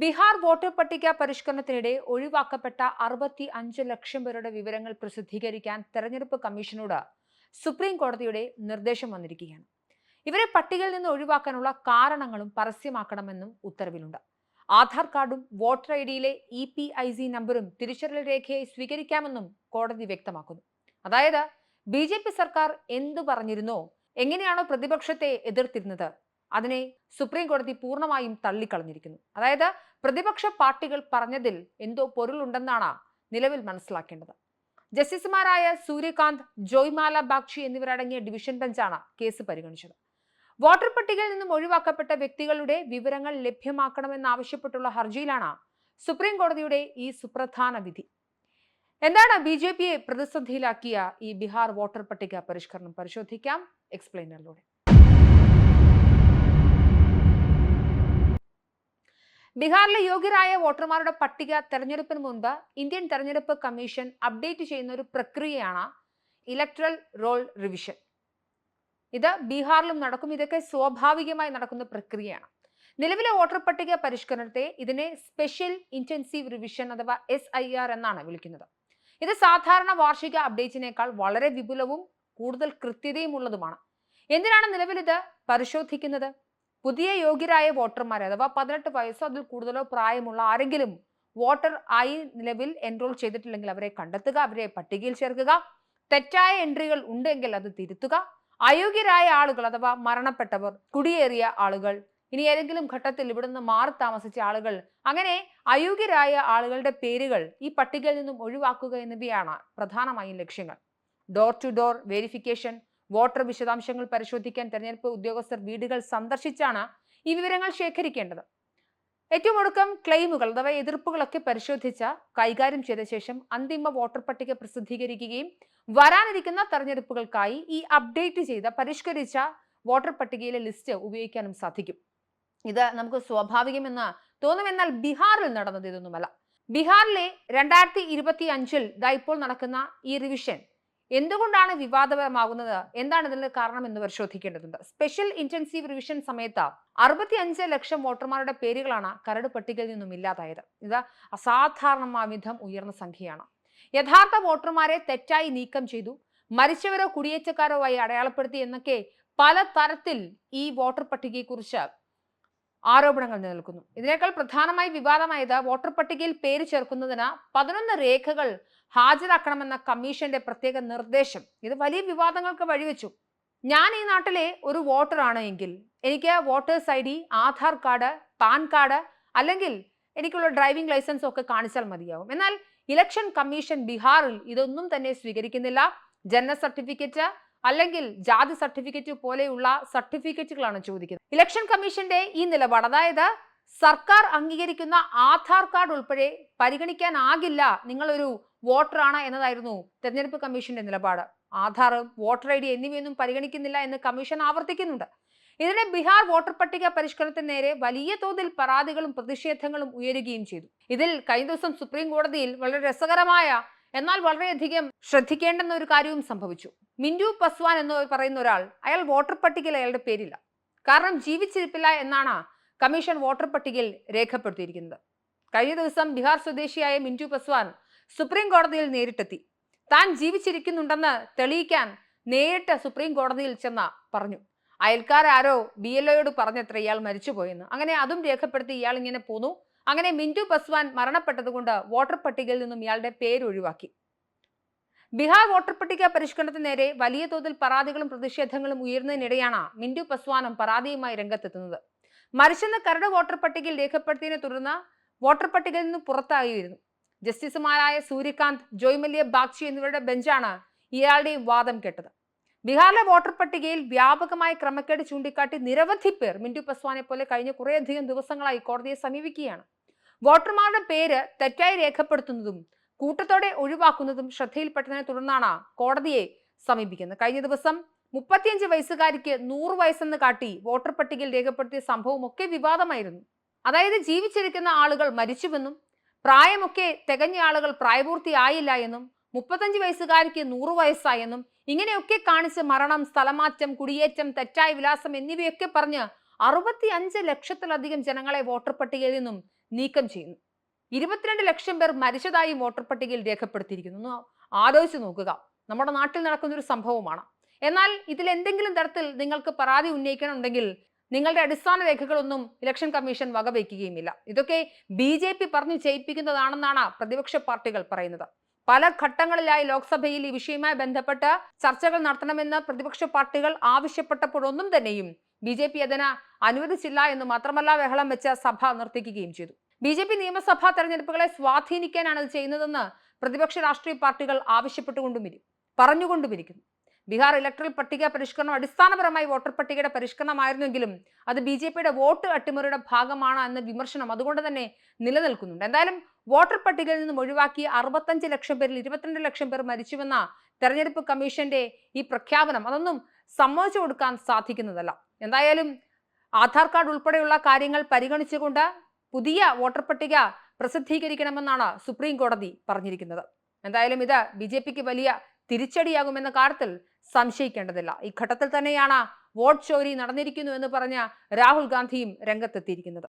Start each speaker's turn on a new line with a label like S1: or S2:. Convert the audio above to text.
S1: Bihar voter പട്ടിക പരിഷ്കരണത്തിനിടെ ഒഴിവാക്കപ്പെട്ട അറുപത്തി അഞ്ച് ലക്ഷം പേരുടെ വിവരങ്ങൾ പ്രസിദ്ധീകരിക്കാൻ തെരഞ്ഞെടുപ്പ് കമ്മീഷനോട് സുപ്രീം കോടതിയുടെ നിർദ്ദേശം വന്നിരിക്കുകയാണ്. ഇവരെ പട്ടികയിൽ നിന്ന് ഒഴിവാക്കാനുള്ള കാരണങ്ങളും പരസ്യമാക്കണമെന്നും ഉത്തരവിലുണ്ട്. ആധാർ കാർഡും വോട്ടർ ഐ ഡിയിലെ ഇ പി ഐ സി നമ്പറും തിരിച്ചറിയൽ രേഖയായി സ്വീകരിക്കാമെന്നും കോടതി വ്യക്തമാക്കുന്നു. അതായത് ബി ജെ പി സർക്കാർ എന്തു പറഞ്ഞിരുന്നോ എങ്ങനെയാണോ പ്രതിപക്ഷത്തെ എതിർത്തിരുന്നത് അതിനെ സുപ്രീം കോടതി പൂർണമായും തള്ളിക്കളഞ്ഞിരിക്കുന്നു. അതായത് പ്രതിപക്ഷ പാർട്ടികൾ പറഞ്ഞതിൽ എന്തോ പൊരുളുണ്ടെന്നാണ് നിലവിൽ മനസ്സിലാക്കേണ്ടത്. ജസ്റ്റിസുമാരായ സൂര്യകാന്ത് ജോയ്മാല ബാഗ്ചി എന്നിവരടങ്ങിയ ഡിവിഷൻ ബെഞ്ചാണ് കേസ് പരിഗണിച്ചത്. വോട്ടർ പട്ടികയിൽ നിന്നും ഒഴിവാക്കപ്പെട്ട വ്യക്തികളുടെ വിവരങ്ങൾ ലഭ്യമാക്കണമെന്നാവശ്യപ്പെട്ടുള്ള ഹർജിയിലാണ് സുപ്രീം കോടതിയുടെ ഈ സുപ്രധാന വിധി. എന്താണ് ബി ജെ പിയെ പ്രതിസന്ധിയിലാക്കിയ ഈ ബീഹാർ വോട്ടർ പട്ടിക പരിഷ്കരണം? പരിശോധിക്കാം. എക്സ്പ്ലെയിനറിലൂടെ. ബീഹാറിലെ യോഗ്യരായ വോട്ടർമാരുടെ പട്ടിക തെരഞ്ഞെടുപ്പിന് മുൻപ് ഇന്ത്യൻ തെരഞ്ഞെടുപ്പ് കമ്മീഷൻ അപ്ഡേറ്റ് ചെയ്യുന്ന ഒരു പ്രക്രിയയാണ് ഇലക്ട്രൽ റോൾ റിവിഷൻ. ഇത് ബീഹാറിലും നടക്കും. ഇതൊക്കെ സ്വാഭാവികമായി നടക്കുന്ന പ്രക്രിയയാണ്. നിലവിലെ വോട്ടർ പട്ടിക പരിഷ്കരണത്തെ ഇതിനെ സ്പെഷ്യൽ ഇന്റൻസീവ് റിവിഷൻ അഥവാ എസ് ഐ ആർ എന്നാണ് വിളിക്കുന്നത്. ഇത് സാധാരണ വാർഷിക അപ്ഡേറ്റിനേക്കാൾ വളരെ വിപുലവും കൂടുതൽ കൃത്യതയും ഉള്ളതുമാണ്. എന്തിനാണ് നിലവിൽ ഇത് പരിശോധിക്കുന്നത്? പുതിയ യോഗ്യരായ വോട്ടർമാരെ അഥവാ പതിനെട്ട് വയസ്സോ അതിൽ കൂടുതലോ പ്രായമുള്ള ആരെങ്കിലും വോട്ടർ ആയി നിലവിൽ എൻറോൾ ചെയ്തിട്ടില്ലെങ്കിൽ അവരെ കണ്ടെത്തുക അവരെ പട്ടികയിൽ ചേർക്കുക തെറ്റായ എൻട്രികൾ ഉണ്ടെങ്കിൽ അത് തിരുത്തുക. അയോഗ്യരായ ആളുകൾ അഥവാ മരണപ്പെട്ടവർ കുടിയേറിയ ആളുകൾ ഇനി ഏതെങ്കിലും ഘട്ടത്തിൽ ഇവിടുന്ന് മാറി താമസിച്ച ആളുകൾ അങ്ങനെ അയോഗ്യരായ ആളുകളുടെ പേരുകൾ ഈ പട്ടികയിൽ നിന്നും ഒഴിവാക്കുക എന്നിവയാണ് പ്രധാനമായും ലക്ഷ്യങ്ങൾ. Door to door verification voter വിശദാംശങ്ങൾ പരിശോധിക്കാൻ തെരഞ്ഞെടുപ്പ് ഉദ്യോഗസ്ഥർ വീടുകൾ സന്ദർശിച്ചാണ് ഈ വിവരങ്ങൾ ശേഖരിക്കേണ്ടത്. ഏറ്റവും ഒടുക്കം ക്ലെയിമുകൾ അഥവാ എതിർപ്പുകളൊക്കെ പരിശോധിച്ച കൈകാര്യം ചെയ്ത ശേഷം അന്തിമ വോട്ടർ പട്ടിക പ്രസിദ്ധീകരിക്കുകയും വരാനിരിക്കുന്ന തെരഞ്ഞെടുപ്പുകൾക്കായി ഈ അപ്ഡേറ്റ് ചെയ്ത പരിഷ്കരിച്ച വോട്ടർ പട്ടികയിലെ ലിസ്റ്റ് ഉപയോഗിക്കാനും സാധിക്കും. ഇത് നമുക്ക് സ്വാഭാവികമെന്ന് തോന്നുമെന്നാൽ ബീഹാറിൽ നടന്നത് ഇതൊന്നുമല്ല. ബീഹാറിലെ രണ്ടായിരത്തി ഇരുപത്തി അഞ്ചിൽ ഇപ്പോൾ നടക്കുന്ന ഈ റിവിഷൻ എന്തുകൊണ്ടാണ് വിവാദപരമാകുന്നത്? എന്താണ് ഇതിന് കാരണം എന്ന് പരിശോധിക്കേണ്ടതുണ്ട്. സ്പെഷ്യൽ ഇന്റൻസീവ് റിവിഷൻ സമയത്ത് അറുപത്തി അഞ്ച് ലക്ഷം വോട്ടർമാരുടെ പേരുകളാണ് കരട് പട്ടികയിൽ നിന്നും ഇല്ലാതായത്. ഇത് അസാധാരണമാവിധം ഉയർന്ന സംഖ്യയാണ്. യഥാർത്ഥ വോട്ടർമാരെ തെറ്റായി നീക്കം ചെയ്തു. മരിച്ചവരോ കുടിയേറ്റക്കാരോ ആയി അടയാളപ്പെടുത്തി എന്നൊക്കെ പല തരത്തിൽ ഈ വോട്ടർ പട്ടികയെക്കുറിച്ച് ആരോപണങ്ങൾ നിലനിൽക്കുന്നു. ഇതിനേക്കാൾ പ്രധാനമായി വിവാദമായത് വോട്ടർ പട്ടികയിൽ പേര് ചേർക്കുന്നതിന് പതിനൊന്ന് രേഖകൾ ഹാജരാക്കണമെന്ന കമ്മീഷന്റെ പ്രത്യേക നിർദ്ദേശം. ഇത് വലിയ വിവാദങ്ങൾക്ക് വഴിവെച്ചു. ഞാൻ ഈ നാട്ടിലെ ഒരു വോട്ടറാണ് എങ്കിൽ എനിക്ക് voters I D Aadhaar card PAN card അല്ലെങ്കിൽ എനിക്കുള്ള ഡ്രൈവിംഗ് ലൈസൻസ് ഒക്കെ കാണിച്ചാൽ മതിയാവും. എന്നാൽ ഇലക്ഷൻ കമ്മീഷൻ ബീഹാറിൽ ഇതൊന്നും തന്നെ സ്വീകരിക്കുന്നില്ല. ജനന സർട്ടിഫിക്കറ്റ് അല്ലെങ്കിൽ ജാതി സർട്ടിഫിക്കറ്റ് പോലെയുള്ള സർട്ടിഫിക്കറ്റുകളാണ് ചോദിക്കുന്നത്. ഇലക്ഷൻ കമ്മീഷന്റെ ഈ നിലപാട് അതായത് സർക്കാർ അംഗീകരിക്കുന്ന ആധാർ കാർഡ് ഉൾപ്പെടെ പരിഗണിക്കാനാകില്ല നിങ്ങളൊരു വോട്ടറാണ് എന്നതായിരുന്നു തെരഞ്ഞെടുപ്പ് കമ്മീഷന്റെ നിലപാട്. ആധാർ വോട്ടർ ഐ ഡി എന്നിവയൊന്നും പരിഗണിക്കുന്നില്ല എന്ന് കമ്മീഷൻ ആവർത്തിക്കുന്നുണ്ട്. ഇതിനെ ബീഹാർ വോട്ടർ പട്ടിക പരിഷ്കരണത്തിന് നേരെ വലിയ തോതിൽ പരാതികളും പ്രതിഷേധങ്ങളും ഉയരുകയും ചെയ്തു. ഇതിൽ കഴിഞ്ഞ ദിവസം സുപ്രീം കോടതിയിൽ വളരെ രസകരമായ എന്നാൽ വളരെയധികം ശ്രദ്ധിക്കേണ്ടെന്ന ഒരു കാര്യവും സംഭവിച്ചു. മിന്റു പസ്വാൻ എന്ന് പറയുന്ന ഒരാൾ അയാൾ വോട്ടർ പട്ടികയിൽ അയാളുടെ പേരില്ല. കാരണം ജീവിച്ചിരിപ്പില്ല എന്നാണ് കമ്മീഷൻ വോട്ടർ പട്ടികയിൽ രേഖപ്പെടുത്തിയിരിക്കുന്നത്. കഴിഞ്ഞ ദിവസം ബീഹാർ സ്വദേശിയായ മിന്റു പസ്വാൻ സുപ്രീം കോടതിയിൽ നേരിട്ടെത്തി. താൻ ജീവിച്ചിരിക്കുന്നുണ്ടെന്ന് തെളിയിക്കാൻ നേരിട്ട് സുപ്രീം കോടതിയിൽ ചെന്ന പറഞ്ഞു. അയൽക്കാരാരോ ബി എൽ ഒയോട് പറഞ്ഞത്ര ഇയാൾ മരിച്ചുപോയെന്ന്. അങ്ങനെ അതും രേഖപ്പെടുത്തി ഇയാൾ ഇങ്ങനെ പോന്നു. അങ്ങനെ മിന്റു പസ്വാൻ മരണപ്പെട്ടതുകൊണ്ട് വോട്ടർ പട്ടികയിൽ നിന്നും ഇയാളുടെ പേര് ഒഴിവാക്കി. ബീഹാർ വോട്ടർ പട്ടിക പരിഷ്കരണത്തിന് നേരെ വലിയ തോതിൽ പരാതികളും പ്രതിഷേധങ്ങളും ഉയർന്നതിനിടെയാണ് മിന്റു പസ്വാനും പരാതിയുമായി രംഗത്തെത്തുന്നത്. മരിച്ചെന്ന കരട് വോട്ടർ പട്ടികയിൽ രേഖപ്പെടുത്തിയതിനെ തുടർന്ന് വോട്ടർ പട്ടികയിൽ നിന്ന് പുറത്തായിരുന്നു. ജസ്റ്റിസുമാരായ സൂര്യകാന്ത് ജോയ്മല്യ ബാഗ്ചി എന്നിവരുടെ ബെഞ്ചാണ് ഇയാളുടെയും വാദം കേട്ടത്. ബീഹാറിലെ വോട്ടർ പട്ടികയിൽ വ്യാപകമായ ക്രമക്കേട് ചൂണ്ടിക്കാട്ടി നിരവധി പേർ മിന്റു പസ്വാനെ പോലെ കഴിഞ്ഞ കുറേയധികം ദിവസങ്ങളായി കോടതിയെ സമീപിക്കുകയാണ്. വോട്ടർമാരുടെ പേര് തെറ്റായി രേഖപ്പെടുത്തുന്നതും കൂട്ടത്തോടെ ഒഴിവാക്കുന്നതും ശ്രദ്ധയിൽപ്പെട്ടതിനെ തുടർന്നാണ് കോടതിയെ സമീപിക്കുന്നത്. കഴിഞ്ഞ ദിവസം മുപ്പത്തിയഞ്ച് വയസ്സുകാരിക്ക് നൂറ് വയസ്സെന്ന് കാട്ടി വോട്ടർ പട്ടികയിൽ രേഖപ്പെടുത്തിയ സംഭവം ഒക്കെ വിവാദമായിരുന്നു. അതായത് ജീവിച്ചിരിക്കുന്ന ആളുകൾ മരിച്ചുവെന്നും പ്രായമൊക്കെ തികഞ്ഞ ആളുകൾ പ്രായപൂർത്തിയായില്ല എന്നും മുപ്പത്തഞ്ച് വയസ്സുകാരിക്ക് നൂറു വയസ്സായെന്നും ഇങ്ങനെയൊക്കെ കാണിച്ച് മരണം സ്ഥലമാറ്റം കുടിയേറ്റം തെറ്റായ വിലാസം എന്നിവയൊക്കെ പറഞ്ഞ് അറുപത്തി അഞ്ച് ലക്ഷത്തിലധികം ജനങ്ങളെ വോട്ടർ പട്ടികയിൽ നിന്നും നീക്കം ചെയ്യുന്നു. ഇരുപത്തിരണ്ട് ലക്ഷം പേർ മരിച്ചതായി വോട്ടർ പട്ടികയിൽ രേഖപ്പെടുത്തിയിരിക്കുന്നു. ആലോചിച്ച് നോക്കുക. നമ്മുടെ നാട്ടിൽ നടക്കുന്ന ഒരു സംഭവമാണ്. എന്നാൽ ഇതിൽ എന്തെങ്കിലും തരത്തിൽ നിങ്ങൾക്ക് പരാതി ഉന്നയിക്കണമെങ്കിൽ നിങ്ങളുടെ അടിസ്ഥാന രേഖകളൊന്നും ഇലക്ഷൻ കമ്മീഷൻ വകവയ്ക്കുകയുമില്ല ഇതൊക്കെ ബി ജെ പി പറഞ്ഞു ചെയ്യിപ്പിക്കുന്നതാണെന്നാണ് പ്രതിപക്ഷ പാർട്ടികൾ പറയുന്നത്. പല ഘട്ടങ്ങളിലായി ലോക്സഭയിൽ ഈ വിഷയവുമായി ബന്ധപ്പെട്ട് ചർച്ചകൾ നടത്തണമെന്ന് പ്രതിപക്ഷ പാർട്ടികൾ ആവശ്യപ്പെട്ടപ്പോഴൊന്നും തന്നെയും ബി ജെ പി അതിന് അനുവദിച്ചില്ല എന്ന് മാത്രമല്ല ബഹളം വെച്ച സഭ നിർത്തിക്കുകയും ചെയ്തു. ബി ജെ പി നിയമസഭാ തെരഞ്ഞെടുപ്പുകളെ സ്വാധീനിക്കാനാണ് ഇത് ചെയ്യുന്നതെന്ന് പ്രതിപക്ഷ രാഷ്ട്രീയ പാർട്ടികൾ ആവശ്യപ്പെട്ടുകൊണ്ടുമിരിക്കും ഇരി പറഞ്ഞുകൊണ്ടും ഇരിക്കുന്നു ബീഹാർ ഇലക്ട്രൽ പട്ടിക പരിഷ്കരണം അടിസ്ഥാനപരമായി വോട്ടർ പട്ടികയുടെ പരിഷ്കരണമായിരുന്നെങ്കിലും അത് ബി ജെ പിയുടെ വോട്ട് അട്ടിമറിയുടെ ഭാഗമാണ് എന്ന വിമർശനം അതുകൊണ്ട് തന്നെ നിലനിൽക്കുന്നുണ്ട്. എന്തായാലും വോട്ടർ പട്ടികയിൽ നിന്നും ഒഴിവാക്കി അറുപത്തഞ്ച് ലക്ഷം പേരിൽ ഇരുപത്തിരണ്ട് ലക്ഷം പേർ മരിച്ചുവെന്ന തെരഞ്ഞെടുപ്പ് കമ്മീഷന്റെ ഈ പ്രഖ്യാപനം അതൊന്നും സമ്മതിച്ചു കൊടുക്കാൻ സാധിക്കുന്നതല്ല. എന്തായാലും ആധാർ കാർഡ് ഉൾപ്പെടെയുള്ള കാര്യങ്ങൾ പരിഗണിച്ചുകൊണ്ട് പുതിയ വോട്ടർ പട്ടിക പ്രസിദ്ധീകരിക്കണമെന്നാണ് സുപ്രീം കോടതി പറഞ്ഞിരിക്കുന്നത്. എന്തായാലും ഇത് ബി വലിയ തിരിച്ചടിയാകുമെന്ന കാര്യത്തിൽ സംശയിക്കേണ്ടതില്ല. ഈ ഘട്ടത്തിൽ തന്നെയാണ് വോട്ട് ചോരി നടന്നിരിക്കുന്നു എന്ന് പറഞ്ഞ രാഹുൽ ഗാന്ധിയും രംഗത്തെത്തിയിരിക്കുന്നത്.